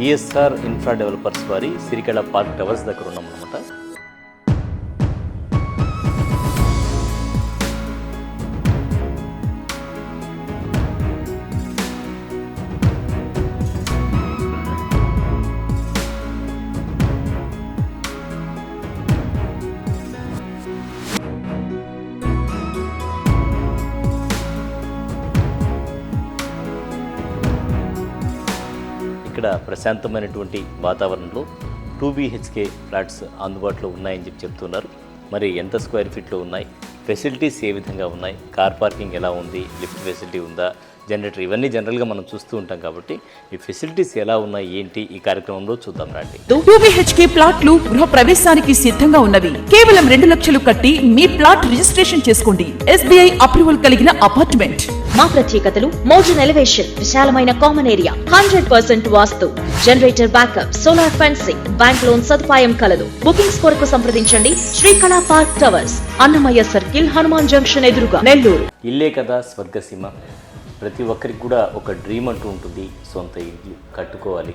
ESR infra developers వారి Sirikala park towers దగ్గర ఉన్నాం అనమాట ఇక్కడ ప్రశాంతమైనటువంటి వాతావరణంలో టూ బీహెచ్కే ఫ్లాట్స్ అందుబాటులో ఉన్నాయని చెప్పి చెప్తున్నారు. మరి ఎంత స్క్వేర్ ఫీట్లో ఉన్నాయి? ఫెసిలిటీస్ ఏ విధంగా ఉన్నాయి? కార్ పార్కింగ్ ఎలా ఉంది? లిఫ్ట్ ఫెసిలిటీ ఉందా? జనరేటర్. ఇవన్నీ జనరల్గా మనం చూస్తూ ఉంటాం కాబట్టి ఈ ఫెసిలిటీస్ ఎలా ఉన్నాయి ఏంటి ఈ కార్యక్రమంలో చూద్దాం రండి. టూ బిహెచ్కే ప్లాట్లు గృహ ప్రవేశానికి సిద్ధంగా ఉన్నవి కేవలం రెండు లక్షలు కట్టి మీ ప్లాట్ రిజిస్ట్రేషన్ చేసుకోండి. ఎస్బీఐ అప్రూవల్ కలిగిన అపార్ట్మెంట్ మా ప్రత్యేకతలు మోడర్న్ ఎలివేషన్ విశాలమైన common area hundred percent vastu. Generator backup solar fencing bank loan సదుపాయం కలదు. బుకింగ్స్ కొరకు సంప్రదించండి. Srikala Park Towers Annamayya circle Hanuman junction ఎదురుగా. నెల్లూరు. ఇల్లే కదా స్వర్గసీమ. ప్రతి ఒక్కరికి కూడా ఒక డ్రీమ్ అంటూ ఉంటుంది సొంత ఇల్లు కట్టుకోవాలి.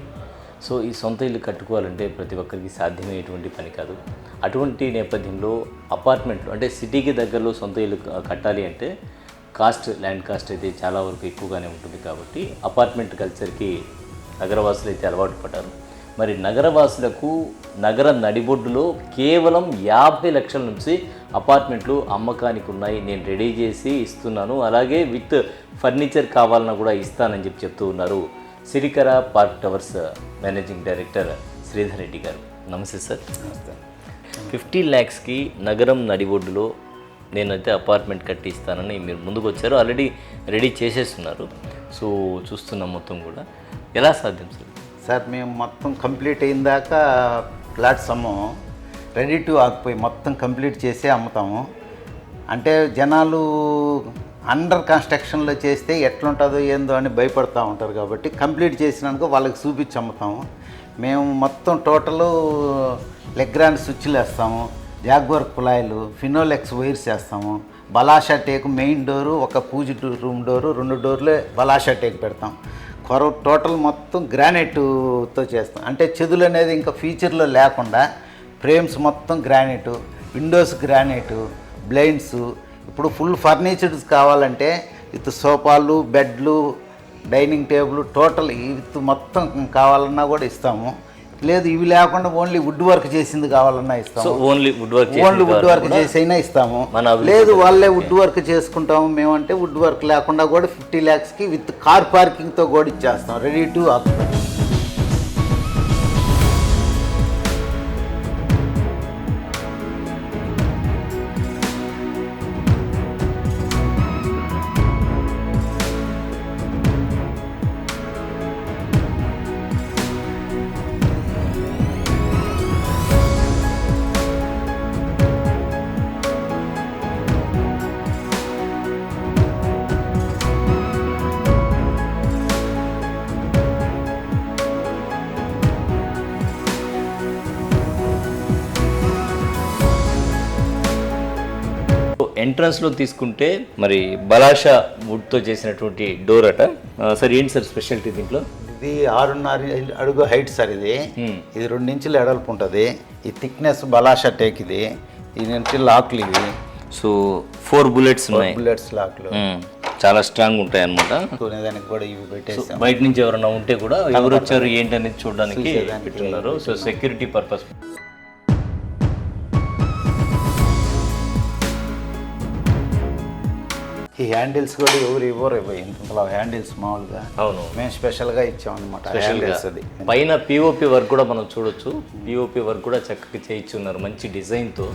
సో ఈ సొంత ఇల్లు కట్టుకోవాలంటే ప్రతి ఒక్కరికి సాధ్యమయ్యేటువంటి పని కాదు. అటువంటి నేపథ్యంలో అపార్ట్మెంట్లు అంటే సిటీకి దగ్గరలో సొంత ఇల్లు కట్టాలి అంటే కాస్ట్ ల్యాండ్ కాస్ట్ అయితే చాలా వరకు ఎక్కువగానే ఉంటుంది కాబట్టి అపార్ట్మెంట్ కల్చర్కి నగరవాసులు అయితే అలవాటు పడ్డారు. మరి నగరవాసులకు నగర నడిబొడ్డులో కేవలం యాభై లక్షల నుంచి అపార్ట్మెంట్లు అమ్మకానికి ఉన్నాయి నేను రెడీ చేసి ఇస్తున్నాను. అలాగే విత్ ఫర్నిచర్ కావాలన్నా కూడా ఇస్తానని చెప్పి చెప్తూ ఉన్నారు Sirikara Park Towers managing director Sridhar Reddy గారు. నమస్తే సార్. ఫిఫ్టీ ల్యాక్స్కి నగరం నడిబొడ్డులో నేనైతే అపార్ట్మెంట్ కట్టి ఇస్తానని మీరు ముందుకు వచ్చారు ఆల్రెడీ రెడీ చేసేస్తున్నారు. సో చూస్తున్నాం మొత్తం కూడా ఎలా సాధ్యం సార్? సార్ మేము మొత్తం కంప్లీట్ అయిన దాకా ఫ్లాట్స్ అమ్మము రెడీ టు ఆగిపోయి మొత్తం కంప్లీట్ చేసి అమ్ముతాము. అంటే జనాలు అండర్ కన్స్ట్రక్షన్లో చేస్తే ఎట్లుంటుందో ఏందో అని భయపడుతూ ఉంటారు కాబట్టి కంప్లీట్ చేసినాక వాళ్ళకి చూపించి అమ్ముతాము. మేము మొత్తం టోటల్ లెగ్రాండ్ స్విచ్లు వేస్తాము. జాగ్వర్ కుళాయిలు ఫినోలెక్స్ వైర్స్ వేస్తాము. బలాషా టేక్ మెయిన్ డోరు ఒక పూజ రూమ్ డోరు రెండు డోర్లే బలాషా టేక్ పెడతాం. కొర టోటల్ మొత్తం గ్రానైట్తో చేస్తాం. అంటే చెదులు అనేది ఇంకా ఫీచర్లో లేకుండా ఫ్రేమ్స్ మొత్తం గ్రానైటు విండోస్ గ్రానైటు బ్లైండ్స్. ఇప్పుడు ఫుల్ ఫర్నిచర్స్ కావాలంటే విత్ సోఫాలు బెడ్లు డైనింగ్ టేబుల్ టోటల్ విత్ మొత్తం కావాలన్నా కూడా ఇస్తాము. లేదు ఇవి లేకుండా ఓన్లీ వుడ్ వర్క్ చేసింది కావాలన్నా ఇస్తాము. Only wood work only wood work చేసి అయినా ఇస్తాము. లేదు వాళ్ళే వుడ్ వర్క్ చేసుకుంటాము. మేమంటే వుడ్ వర్క్ లేకుండా కూడా ఫిఫ్టీ ల్యాక్స్కి విత్ కార్ పార్కింగ్తో కూడా ఇచ్చేస్తాం. రెడీ టు ఆక్యుపై ఎంట్రన్స్లో తీసుకుంటే మరి బలాషా వుడ్తో చేసినటువంటి డోర్ అట. సార్ ఏంటి సార్ స్పెషాలిటీ దీంట్లో? ఇది ఆరున్నర అడుగు హైట్ సార్ ఇది. ఇది రెండు ఇంచులు ఎడల్పు ఉంటుంది. ఈ థిక్నెస్ బలాషా టేక్ ఇది. ఈ నుంచి లాక్లు ఇవి. సో ఫోర్ బుల్లెట్స్ ఉన్నాయి. బుల్లెట్స్ లాక్లు మ్మ్. చాలా స్ట్రాంగ్ ఉంటాయి అనమాట కొనేదానికి కూడా ఇవి పెట్టేస్తాం బయట నుంచి ఎవరైనా ఉంటే కూడా ఎవరు వచ్చారు ఏంటి అనేది చూడడానికి పెట్టున్నారు సో సెక్యూరిటీ పర్పస్ ఈ హ్యాండిల్స్ కూడా ఎవరు ఇవ్వరు ఇవ్వ ఇంతలో హ్యాండిల్స్ మామూలుగా. అవును. మేము స్పెషల్గా ఇచ్చామన్నమాట స్పెషల్గా హ్యాండిల్స్ అది. పైన పిఓపి వర్క్ కూడా మనం చూడొచ్చు. పిఓపి వర్క్ కూడా చక్కగా చేయించున్నారు మంచి డిజైన్తో.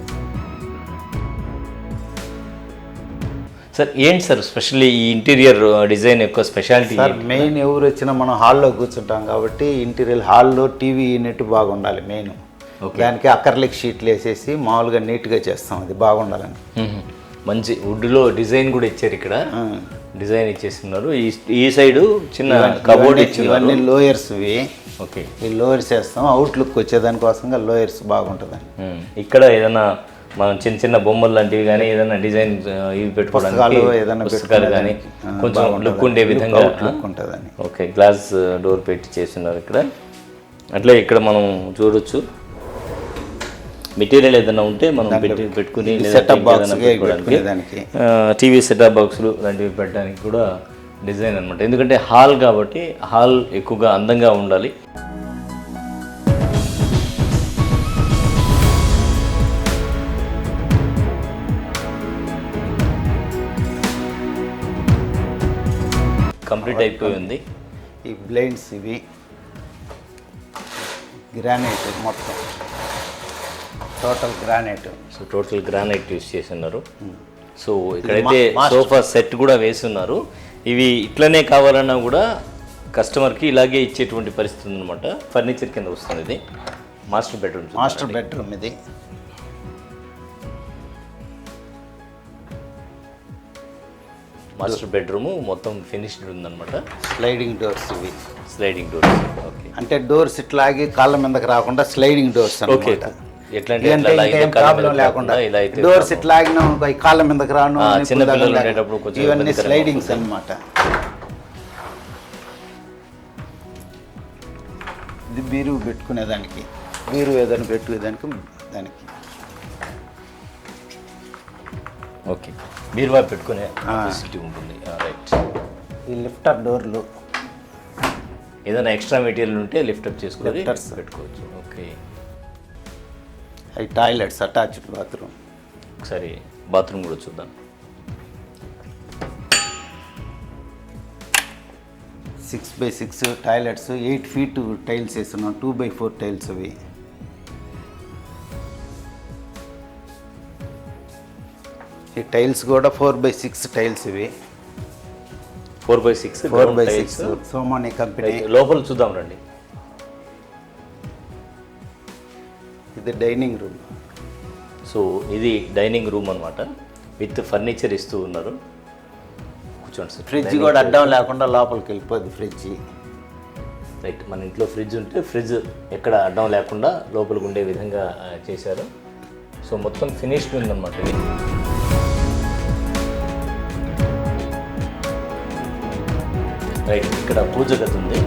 సార్ ఏంటి సార్ స్పెషల్లీ ఈ ఇంటీరియర్ డిజైన్ యొక్క స్పెషాలిటీ సార్ మెయిన్ ఎవరు వచ్చినా మనం హాల్లో కూర్చుంటాం కాబట్టి ఇంటీరియర్ హాల్లో టీవీ యూనిట్ బాగుండాలి మెయిన్. దానికి అక్కర్లిక్ షీట్లు వేసేసి మామూలుగా నీట్గా చేస్తాం అది బాగుండాలని. మంచి వుడ్లో డిజైన్ కూడా ఇచ్చారు ఇక్కడ. డిజైన్ ఇచ్చేస్తున్నారు. ఈ ఈ సైడ్ చిన్న కబోర్డ్ ఇవన్నీ- ఇవన్నీ లోయర్స్ ఇవి. ఓకే. ఈ లోయర్స్ వేస్తాం. అవుట్లుక్ వచ్చేదానికోసంగా లోయర్స్ బాగుంటుందని మ్మ్. ఇక్కడ ఏదైనా మనం చిన్న చిన్న బొమ్మలు లాంటివి కానీ ఏదైనా డిజైన్ ఇవి పెట్టుకోవడానికి పుస్తకాలు కానీ కొంచెం. లుక్ ఉండే విధంగా ఉంటుందని ఓకే. గ్లాస్ డోర్ పెట్టి చేస్తున్నారు ఇక్కడ. అట్లే ఇక్కడ మనం చూడొచ్చు. మెటీరియల్ ఏదైనా ఉంటే మనం పెట్టి పెట్టుకుని పెట్టుకోవడానికి పెట్టుకునేదానికి. టీవీ సెటప్ బాక్సులు లాంటివి పెట్టడానికి కూడా డిజైన్ అనమాట ఎందుకంటే హాల్ కాబట్టి హాల్ ఎక్కువగా అందంగా ఉండాలి. కంప్లీట్ అయిపోయి ఉంది. ఈ బ్లైండ్స్ ఇవి. గ్రానైట్ మొత్తం. Total granite so total granite use చేస్తున్నారు. సో ఇక్కడైతే సోఫా సెట్ కూడా వేస్తున్నారు. ఇవి ఇట్లనే కావాలన్నా కూడా కస్టమర్కి ఇలాగే ఇచ్చేటువంటి పరిస్థితి ఉందన్నమాట. ఫర్నిచర్ కింద వస్తుంది ఇది. మాస్టర్ బెడ్రూమ్ మాస్టర్ బెడ్రూమ్ ఇది. మాస్టర్ బెడ్రూమ్ మొత్తం ఫినిష్డ్ ఉందన్నమాట. స్లైడింగ్ డోర్స్ ఇవి. స్లైడింగ్ డోర్స్ ఓకే అంటే డోర్స్ ఇట్లాగి కాళ్ళ మీదకి రాకుండా స్లైడింగ్ డోర్స్ ఓకే అనమాట ప్రాబ్లం లేకుండా కాకుండా ఇలా అయితే డోర్స్ ఇట్లా ఆగినా ఈ కాళ్ళ మీదకి రాను ఇవన్నీ స్లైడింగ్స్ అన్నమాట. ఇది బీరువు పెట్టుకునేదానికి బీరువు ఏదైనా పెట్టుకునేదానికి దానికి ఓకే. బీరువా పెట్టుకునే. ఫెసిలిటీ ఉంటుంది. రైట్. ఈ లిఫ్టర్ డోర్లు. ఏదైనా ఎక్స్ట్రా మెటీరియల్ ఉంటే లిఫ్ట్ అప్ చేసుకొని Lifters. పెట్టుకోవచ్చు. ఓకే. అవి టాయిలెట్స్ అటాచ్డ్ బాత్రూమ్. ఒకసారి బాత్రూమ్ కూడా చూద్దాం. Six by six toilets eight feet tiles వేస్తున్నాం టూ బై ఫోర్ టైల్స్ అవి. ఈ టైల్స్ కూడా ఫోర్ బై సిక్స్ టైల్స్ ఇవి. Four by six four by six Somany company లోపల చూద్దాం రండి. ఇది డైనింగ్ రూమ్. సో ఇది డైనింగ్ రూమ్ అన్నమాట. విత్ ఫర్నిచర్ ఇస్తూ ఉన్నారు. కూర్చోండి సార్. ఫ్రిడ్జ్ కూడా అడ్డం లేకుండా లోపలికి వెళ్ళిపోద్ది ఫ్రిడ్జ్. రైట్ మన ఇంట్లో ఫ్రిడ్జ్ ఉంటే ఫ్రిడ్జ్ ఎక్కడ అడ్డం లేకుండా లోపలికి ఉండే విధంగా చేశారు. సో మొత్తం ఫినిష్డ్ ఉందన్నమాట ఇది. రైట్ ఇక్కడ పూజ గది ఉంది.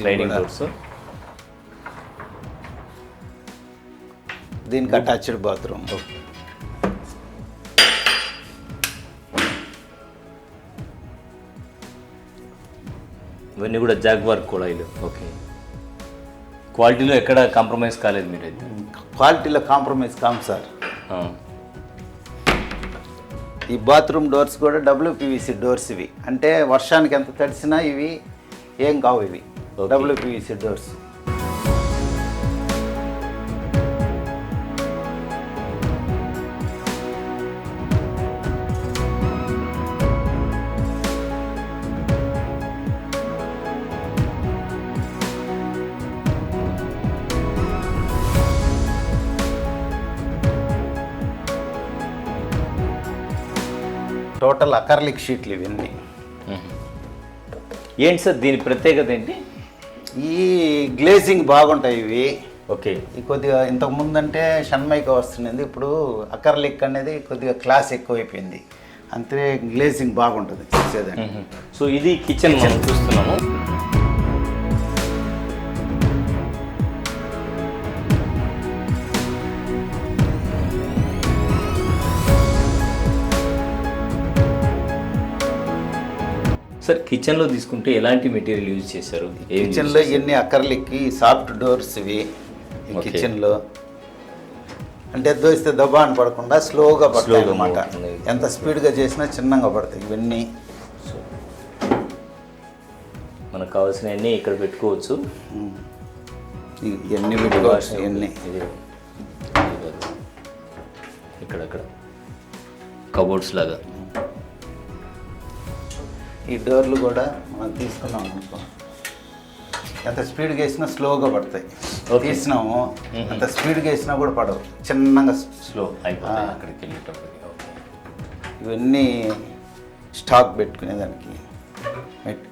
స్లైడింగ్. డోర్స్ దీనికి అటాచ్డ్ బాత్రూమ్ ఇవన్నీ కూడా జాగ్వార్ కుళాయిలు ఓకే క్వాలిటీలో ఎక్కడ కాంప్రమైజ్ కాలేదు మీరైతే? క్వాలిటీలో కాంప్రమైజ్ కామ్ సార్. ఈ బాత్రూమ్ డోర్స్ కూడా డబ్ల్యూపీవీసీ డోర్స్ ఇవి. అంటే వర్షానికి ఎంత తడిసినా ఇవి ఏం కావు ఇవి. డోర్స్ టోటల్ అకర్లిక్ షీట్లు ఇవన్నీ. ఏంటి సార్ దీని ప్రత్యేకత ఏంటి? ఈ గ్లేజింగ్ బాగుంటాయి ఇవి. ఓకే. ఈ కొద్దిగా ఇంతకు ముందంటే షణ్మైక వస్తున్నది ఇప్పుడు అకర్లిక్ అనేది కొద్దిగా క్లాస్ ఎక్కువైపోయింది. అంతే గ్లేజింగ్ బాగుంటుంది చూసేదాన్ని. సో ఇది కిచెన్ చూస్తున్నాము. సార్ కిచెన్లో తీసుకుంటే ఎలాంటి మెటీరియల్ యూజ్ చేశారు? కిచెన్లో? ఇవన్నీ అకర్లిక్ సాఫ్ట్ డోర్స్ ఇవి. కిచెన్లో అంటే దోస్తే దబాన్ పడకుండా స్లోగా పడతాయి అవుతుంది. ఎంత స్పీడ్గా చేసినా చిన్నగా పడతాయి ఇవన్నీ. మనకు కావాల్సినవన్నీ ఇక్కడ పెట్టుకోవచ్చు. ఇవన్నీ పెట్టుకోవచ్చు? ఇవన్నీ ఇది. ఇక్కడక్కడ కబోర్డ్స్ లాగా. ఈ డోర్లు కూడా మనం తీసుకున్నాం అనుకో. ఎంత స్పీడ్గా వేసినా స్లోగా పడతాయి. తీసినాము. అంత స్పీడ్గా వేసినా కూడా పడవు. చిన్నగా స్లో. అక్కడికి వెళ్ళేటప్పటికి. ఓకే. ఇవన్నీ స్టాక్ పెట్టుకునేదానికి పెట్-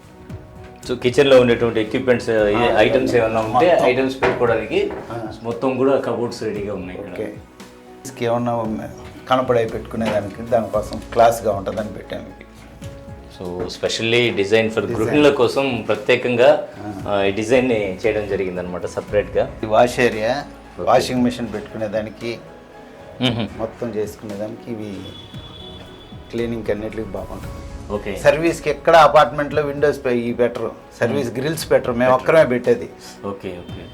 సో కిచెన్లో ఉండేటువంటి ఎక్విప్మెంట్స్ ఐటమ్స్ ఏమన్నా ఉంటే ఐటమ్స్ పెట్టుకోవడానికి మొత్తం కూడా కబోర్డ్స్ రెడీగా ఉన్నాయి ఓకే. ఏమన్నా కనపడే పెట్టుకునేదానికి దానికోసం క్లాస్గా ఉంటుందని పెట్టాము ఇవి సో స్పెషల్లీ డిజైన్ ఫర్ గృహిణుల కోసం ప్రత్యేకంగా ఈ డిజైన్ చేయడం జరిగింది అనమాట సపరేట్గా వాష్ ఏరియా వాషింగ్ మిషన్ పెట్టుకునేదానికి మొత్తం చేసుకునేదానికి ఇవి క్లీనింగ్ అన్నిటికి బాగుంటుంది. ఓకే సర్వీస్కి ఎక్కడ అపార్ట్మెంట్లో విండోస్ ఈ బెటర్ సర్వీస్ గ్రిల్స్ బెటర్ మేము ఒక్కరమే పెట్టేది. ఓకే ఓకే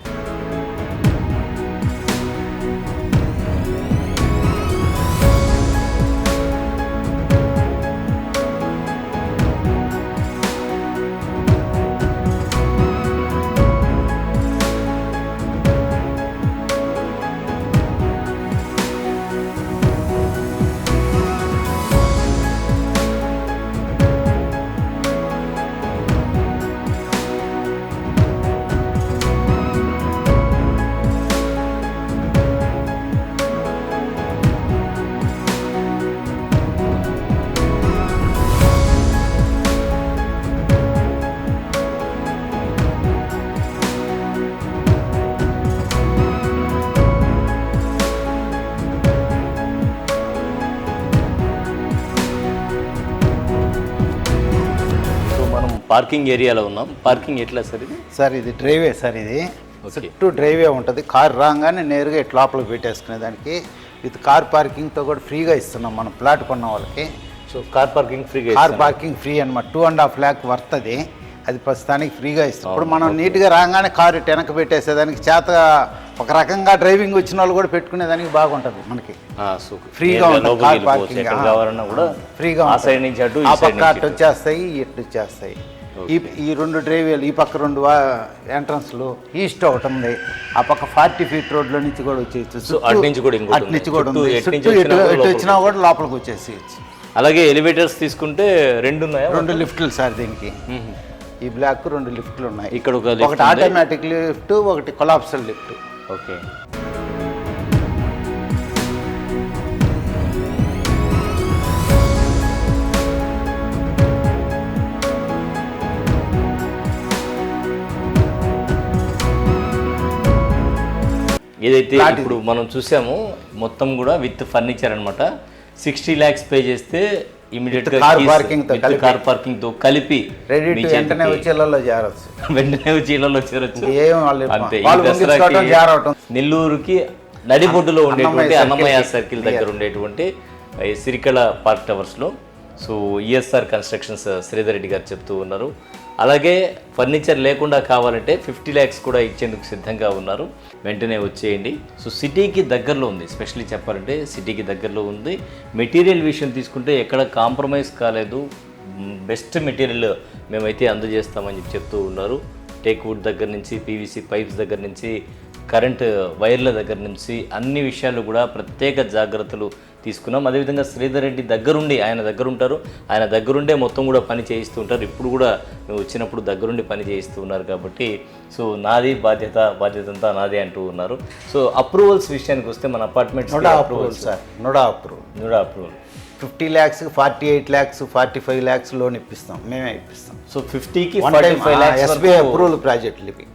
పార్కింగ్ ఏరియాలో ఉన్నాం. పార్కింగ్ ఎట్లా సార్ ఇది? సార్ ఇది డ్రైవే సార్ ఇది. చుట్టూ డ్రైవే ఉంటుంది. కార్ రాగానే నేరుగా ఇట్లా లోపల పెట్టేసుకునే దానికి విత్ కార్ పార్కింగ్తో కూడా ఫ్రీగా ఇస్తున్నాం మనం ప్లాట్ కొన్న వాళ్ళకి. సో కార్ పార్కింగ్ ఫ్రీగా కార్ పార్కింగ్ ఫ్రీ అనమాట టూ అండ్ హాఫ్ ల్యాక్ వర్తది. అది ప్రస్తుతానికి ఫ్రీగా ఇస్తాం ఇప్పుడు మనం నీట్గా రాగానే కారు వెనక పెట్టేసేదానికి చేత ఒక రకంగా డ్రైవింగ్ వచ్చిన వాళ్ళు కూడా పెట్టుకునేదానికి బాగుంటుంది మనకి. ఫ్రీగా ఉంటుంది కార్ పార్కింగ్. ఫ్రీగా ఆ పక్క అటు వచ్చేస్తాయి ఇటు వచ్చేస్తాయి. ఈ ఈ రెండు డ్రైవేలు ఈ పక్క రెండు ఎంట్రన్స్లు ఈస్ట్ ఒకటి ఉంది. ఆ పక్క ఫార్టీ ఫీట్ రోడ్లో నుంచి కూడా వచ్చేయచ్చు. అటు నుంచి కూడా అటు. నుంచి కూడా ఉంది. ఎటు చుట్టూ ఎటు కూడా ఎటు లోపలికి వచ్చినా కూడా లోపలికి వచ్చేసేయచ్చు. అలాగే ఎలివేటర్స్ తీసుకుంటే రెండు ఉన్నాయా? రెండు లిఫ్ట్లు సార్ దీనికి. ఈ బ్లాక్ రెండు లిఫ్ట్లు ఉన్నాయి. ఇక్కడ ఒకటి. ఆటోమేటిక్ లిఫ్ట్ ఒకటి కొలాప్సల్ లిఫ్ట్ ఓకే ఏదైతే ఇప్పుడు మనం చూసామో మొత్తం కూడా విత్ ఫర్నిచర్ అన్నమాట. సిక్స్టీ ల్యాక్స్ పే చేస్తే ఇమీడియట్గా car parking తో కలిపి. కార్ పార్కింగ్తో కలిపి రెడీ వెంటనే వచ్చి ఇళ్ళలో చేరచ్చు. వెంటనే వచ్చి ఇళ్ళలో చేరొచ్చు. అంతే నెల్లూరుకి నడిబొడ్డులో ఉండేటువంటి అన్నమయ్య సర్కిల్ దగ్గర. ఉండేటువంటి Sirikala park టవర్స్లో so ESR constructions Sridhar Reddy గారు చెప్తూ ఉన్నారు. అలాగే ఫర్నిచర్ లేకుండా కావాలంటే ఫిఫ్టీ ల్యాక్స్ కూడా ఇచ్చేందుకు సిద్ధంగా ఉన్నారు. వెంటనే వచ్చేయండి. సో సిటీకి దగ్గరలో ఉంది. స్పెషల్లీ చెప్పాలంటే సిటీకి దగ్గరలో ఉంది. మెటీరియల్ విషయం తీసుకుంటే ఎక్కడ కాంప్రమైజ్ కాలేదు. బెస్ట్ మెటీరియల్ మేమైతే అందజేస్తామని చెప్పి చెప్తూ ఉన్నారు. టేక్ వుడ్ దగ్గర నుంచి పీవీసీ పైప్స్ దగ్గర నుంచి కరెంట్ వైర్ల దగ్గర నుంచి అన్ని విషయాలు కూడా ప్రత్యేక జాగ్రత్తలు తీసుకున్నాం. అదేవిధంగా శ్రీధర్ రెడ్డి దగ్గరుండి ఆయన దగ్గర ఉంటారు ఆయన దగ్గరుండే మొత్తం కూడా పని చేయిస్తూ ఉంటారు. ఇప్పుడు కూడా మేము వచ్చినప్పుడు దగ్గరుండి పని చేయిస్తూ ఉన్నారు కాబట్టి సో నాది బాధ్యత బాధ్యత అంతా నాదే అంటూ ఉన్నారు. సో అప్రూవల్స్ విషయానికి వస్తే మన apartments NUDA approval sir NUDA approval. కూడా approval. Fifty lakhs forty eight lakhs forty five lakhs loan ఇప్పిస్తాం. మేమే ఇప్పిస్తాం. సో ఫిఫ్టీకి ఫైవ్ ల్యాక్స్ ఎస్బీఐ అప్రూవల్ ప్రాజెక్టులు ఇవి.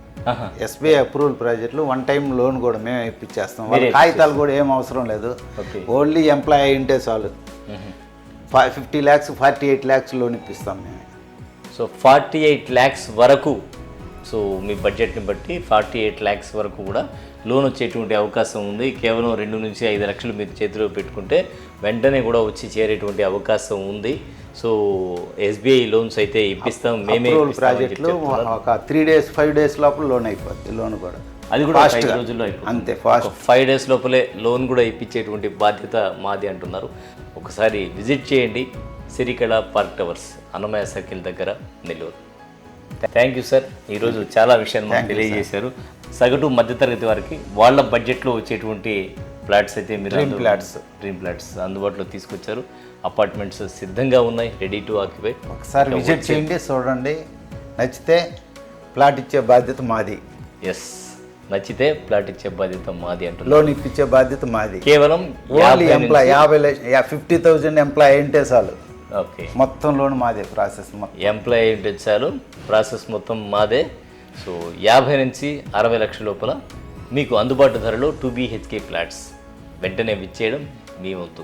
ఎస్బీఐ అప్రూవల్ ప్రాజెక్టులు వన్ టైం లోన్ కూడా మేమే ఇప్పించేస్తాం. వాళ్ళ కాగితాలు కూడా ఏం అవసరం లేదు. ఓన్లీ ఎంప్లాయీ ఉంటే చాలు. Fifty lakhs forty eight lakhs loan ఇప్పిస్తాం మేము. సో ఫార్టీ ఎయిట్ ల్యాక్స్ వరకు సో మీ బడ్జెట్ని బట్టి ఫార్టీ ఎయిట్ ల్యాక్స్ వరకు కూడా లోన్ వచ్చేటువంటి అవకాశం ఉంది. కేవలం రెండు నుంచి ఐదు లక్షలు మీరు చేతిలో పెట్టుకుంటే వెంటనే కూడా వచ్చి చేరేటువంటి అవకాశం ఉంది. సో ఎస్బీఐ లోన్స్ అయితే ఇప్పిస్తాం మేమే ప్రాజెక్టులు. ఒక త్రీ డేస్ ఫైవ్ డేస్ లోపల లోన్ అయిపోద్ది లోన్ కూడా అది కూడా గా. రోజుల్లో. అంతే ఫాస్ట్ ఫైవ్ డేస్ లోపలే లోన్ కూడా ఇప్పించేటువంటి బాధ్యత మాది అంటున్నారు ఒకసారి విజిట్ చేయండి Sirikala park towers Annamayya circle దగ్గర నెల్లూరు థ్యాంక్ యూ సార్ ఈరోజు చాలా విషయాలు. తెలియజేశారు సగటు మధ్యతరగతి వారికి వాళ్ళ బడ్జెట్లో వచ్చేటువంటి ఫ్లాట్స్ అయితే మీరు flats. డ్రీమ్ ఫ్లాట్స్ అందుబాటులో తీసుకొచ్చారు. అపార్ట్మెంట్స్ సిద్ధంగా ఉన్నాయి రెడీ టు ఆక్యుపై ఒకసారి విజిట్ చేయండి చూడండి. నచ్చితే ప్లాట్ ఇచ్చే బాధ్యత మాది. ఎస్ నచ్చితే ఫ్లాట్ ఇచ్చే బాధ్యత మాది అంటున్నారు. లోన్ ఇప్పించే బాధ్యత మాది. కేవలం ఓన్లీ ఎంప్లాయ్ యాభై లక్ష ఫిఫ్టీ థౌజండ్ ఎంప్లాయ్ అయింటే చాలు. ఓకే మొత్తం లోన్ మాదే ప్రాసెస్ మొత్తం ఎంప్లాయ్ ఉంటే చాలు ప్రాసెస్ మొత్తం మాదే. సో యాభై నుంచి అరవై లక్షల లోపల మీకు అందుబాటు ధరలో టూ బీహెచ్కే ఫ్లాట్స్ వెంటనే విచ్చేయడం మీ వంతు.